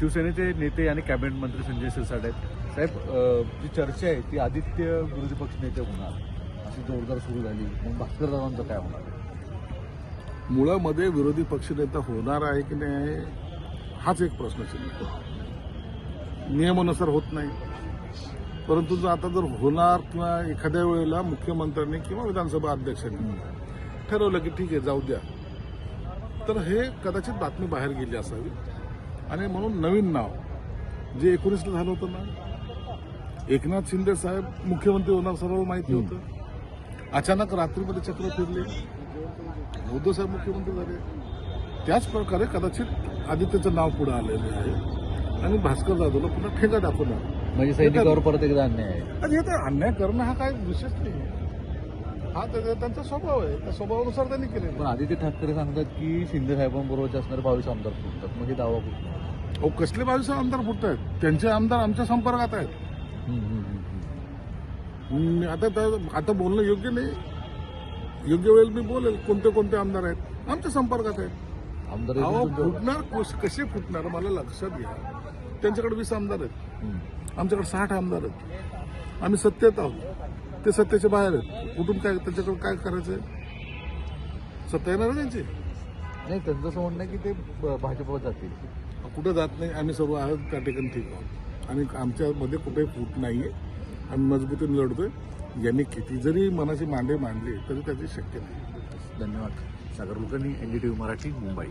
शिवसेनेचे नेते आणि कॅबिनेट मंत्री संजय शिरसाट आहेत. साहेब जी चर्चा आहे ती आदित्य विरोधी पक्ष नेते होणार. अशी जोरदार सुरू झाली. मग भास्करदावांचं काय होणार? मुळामध्ये विरोधी पक्षनेता होणार आहे की नाही हाच एक प्रश्न नियमानुसार होत नाही. परंतु जर आता जर होणार किंवा एखाद्या वेळेला मुख्यमंत्र्यांनी किंवा विधानसभा अध्यक्षांनी ठरवलं की ठीक आहे जाऊ द्या. तर हे कदाचित बातमी बाहेर गेली असावी. आणि म्हणून नवीन नाव. जे एकोणीसला झालं होतं ना एकनाथ शिंदे साहेब मुख्यमंत्री होणार सर्व माहिती होतं. अचानक रात्रीमध्ये चक्र फिरले. उद्धव साहेब मुख्यमंत्री झाले. त्याच प्रकारे कदाचित आदित्यचं नाव पुढे आलेलं आहे. आणि भास्कर जाधवला पुन्हा ठेका दाखवणार. म्हणजे सैनिकावर परत एकदा अन्याय आहे. हे अन्याय करणं हा काय विशेष नाही. हा त्या- त्यांचा स्वभाव आहे. त्या स्वभावानुसार त्यांनी केलेला पण आदित्य ठाकरे सांगतात की शिंदे साहेबांबरोबरचे असणारे बावीस आमदार फुटतात. मग हे दावा कुठला अहो कसले बावीस आमदार फुटत आहेत त्यांचे आमदार आमच्या संपर्कात आहेत. हम्म, हम्म, हम्म, हम्म. हम्म, आता त्या- आता बोलणं योग्य नाही. योग्य वेळेला मी बोलेल. कोणते कोणते आमदार आहेत? आमच्या संपर्कात आहेत. आमदार अहो फुटणार कस- कसे फुटणार? मला लक्षात घ्या. त्यांच्याकडे वीस आमदार आहेत. हम्म. आमच्याकडे साठ आमदार आहेत. आम्ही सत्तेत आहोत. ते सत्तेच्या बाहेर आहेत. कुठून काय त्याच्याकडे काय करायचंय? सत्ता येणार आहे त्यांची? नाही त्यांचं असं म्हणणं आहे की ते भाजपवर जातील. कुठं जात नाही आम्ही सर्व आहोत त्या ठिकाणी ठीक आहोत. आणि आमच्यामध्ये कुठेही फूट नाही आहे आम्ही मजबूतीने लढतोय. यांनी किती जरी मनाची मांडे मांडली तरी त्याची शक्य नाही धन्यवाद. सागर कुलकर्णी एनडीटीव्ही मराठी मुंबई.